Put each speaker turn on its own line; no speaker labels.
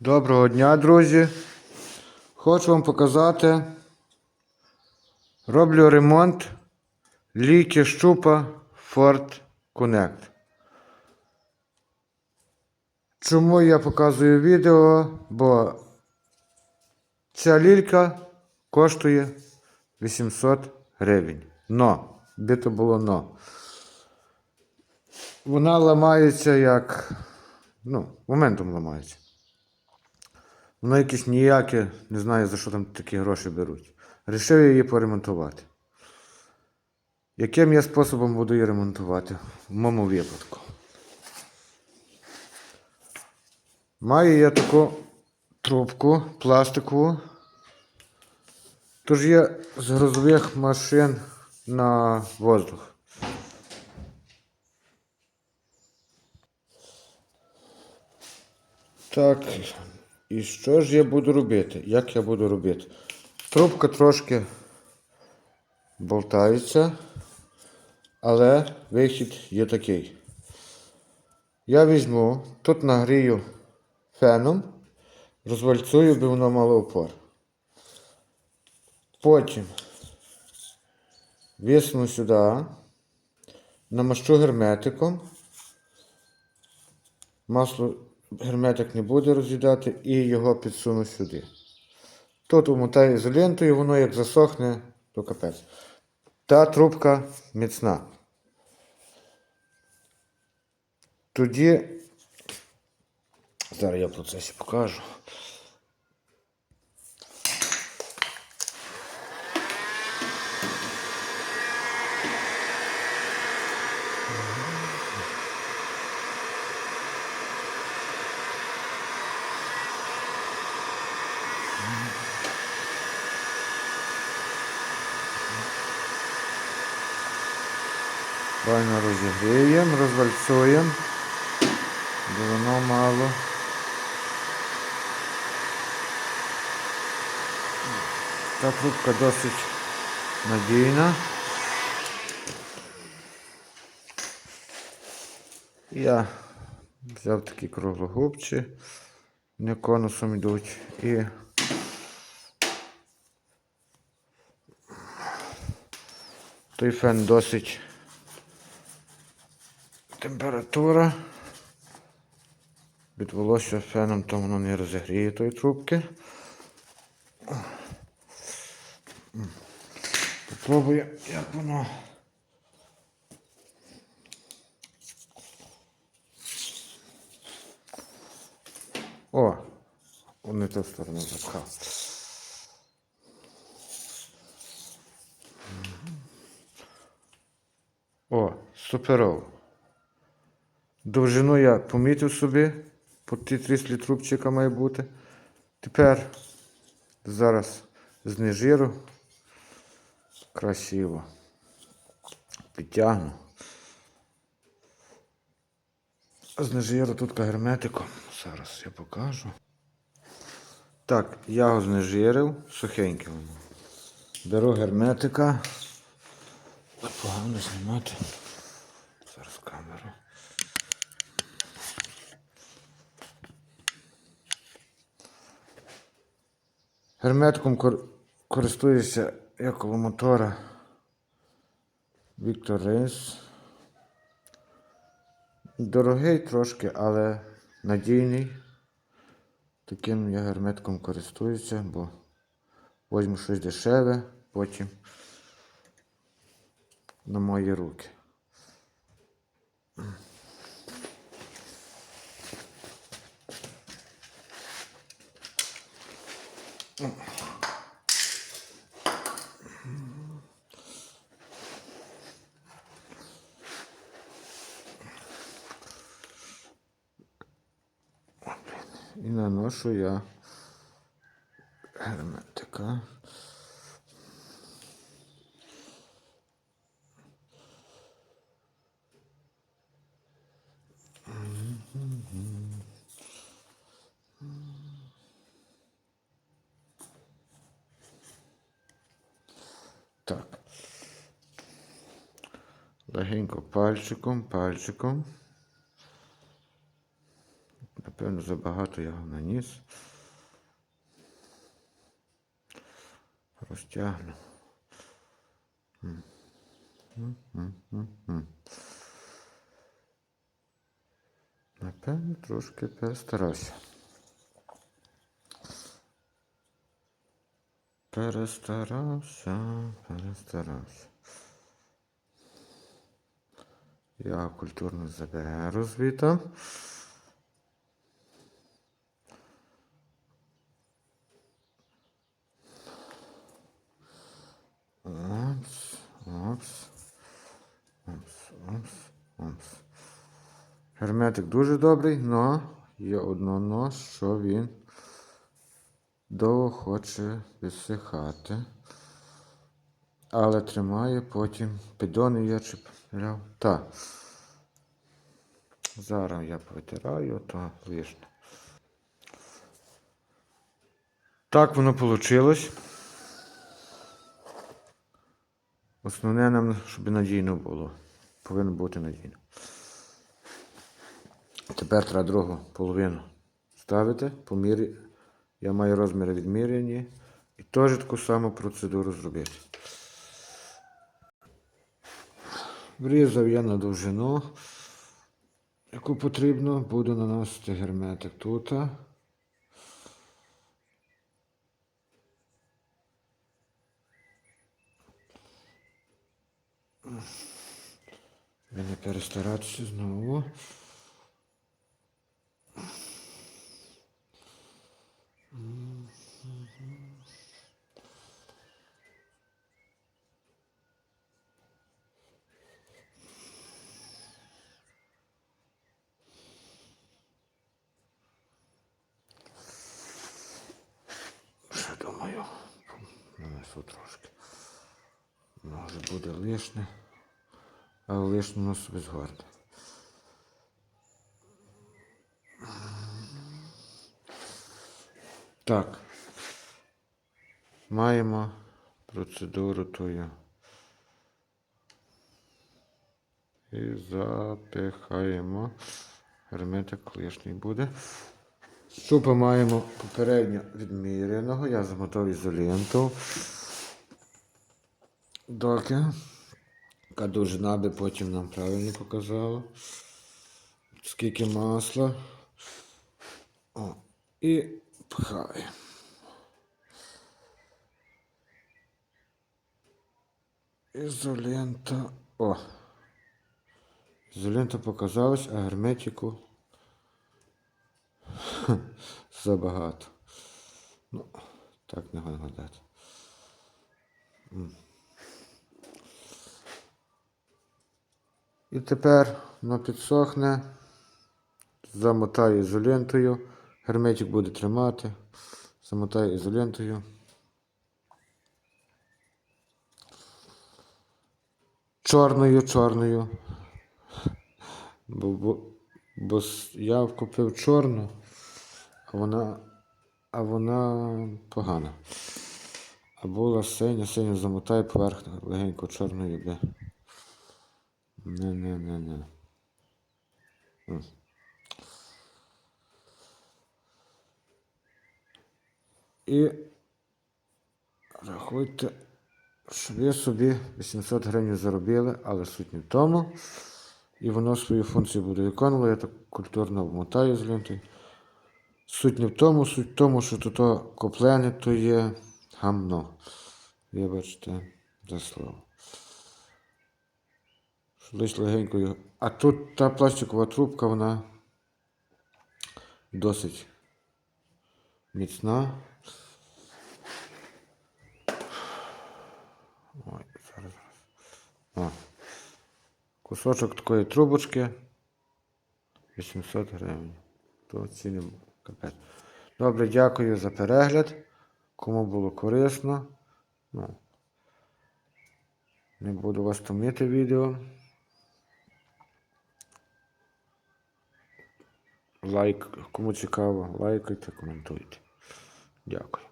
Доброго дня, друзі. Хочу вам показати. Роблю ремонт ліки щупа Ford Connect. Чому я показую відео? Бо ця лілька коштує 800 гривень. Но, де то було но. Вона ламається як. Ну, моментом ламається. Воно якесь ніяке, не знаю, за що там такі гроші беруть. Рішив я її поремонтувати. Яким я способом буду її ремонтувати? В моєму випадку. Маю я таку трубку пластикову. Тож є з грузових машин на воздух. Так, і що ж я буду робити? Як я буду робити? Трубка трошки болтається, але вихід є такий. Я візьму, тут нагрію феном, розвальцую, би воно мало опор. Потім висуну сюди, намащу герметиком. Масло герметик не буде роз'їдати і його підсуну сюди. Тут умотаю ізолентою, воно як засохне, то капець. Та трубка міцна. Тоді, зараз я в процесі покажу. Правильно розігріємо, розвальцуємо, бо воно мало. Та трубка досить надійна. Я взяв такі круглогубці, не конусом йдуть і той фен досить температура. Від волосся феном, то воно не розігріє тої трубки. Попробую, як воно. О, он не ту сторону запхав. О, суперово. Довжину я помітив собі, по ті тріслі трубчика має бути. Тепер зараз знежиру. Красиво. Підтягну. Знежиру тут герметиком. Зараз я покажу. Так, я його знежирив, сухеньке воно. Беру герметика. Погано знімати. Зараз камеру. Герметиком кор... користуюся як коло мотора Віктор Рейс. Дорогий трошки, але надійний. Таким я герметиком користуюся, бо возьму щось дешеве, потім на мої руки. І наношу я герметика. Легенько пальчиком, пальчиком. Напевно, забагато його наніс. Розтягну. Напевно, трошки перестарався. Перестарався, перестарався. Я культурно заберу звідти. Опс, опс, опс, опс, опс. Герметик дуже добрий, але є одно но, що він довго хоче висихати. Але тримає потім підони я чіпляв. Так. Зараз я протираю, то лишне. Так воно вийшло. Основне нам, щоб надійно було. Повинно бути надійно. Тепер треба другу половину ставити по мірі. Я маю розміри відміряні. І теж таку саму процедуру зробити. Врізав я на довжину, яку потрібно, буду наносити герметик тут. І не перестаратися знову. Ще нанесу трошки. Може буде лишне, але лишне на собі згорне. Так. Маємо процедуру тую. І запихаємо. Герметик лишній буде. Супа маємо попередньо відміряного. Я замотав ізоленту. Доки. Яка довжина би потім нам правильно показала. Скільки масла. О, і пхаємо. Ізолента. О. Ізолента показалась, а герметику забагато. Ну, так не гадати. І тепер воно підсохне, замотаю ізолентою, герметик буде тримати, замотаю ізолентою. Чорною, чорною. Бо, бо, бо я купив чорну, вона, а вона погана. А була синя, синю замотаю поверх легенько чорною би. Не, не, не, не. І рахуйте, що ви собі 800 гривень заробили, але суть не в тому. І воно свою функцію буде виконувати. Я так культурно обмотаю з лентою. Суть не в тому, суть в тому, що тут коплене то є гамно. Вибачте за слово. Що Лиш легенько його. А тут та пластикова трубка, вона досить міцна. Ой, зараз. О. Кусочок такої трубочки 800 гривень. То ціни капець. Добре, дякую за перегляд. Кому було корисно. Ну, не буду вас томити відео. Лайк, кому цікаво, лайкайте, коментуйте. Дякую.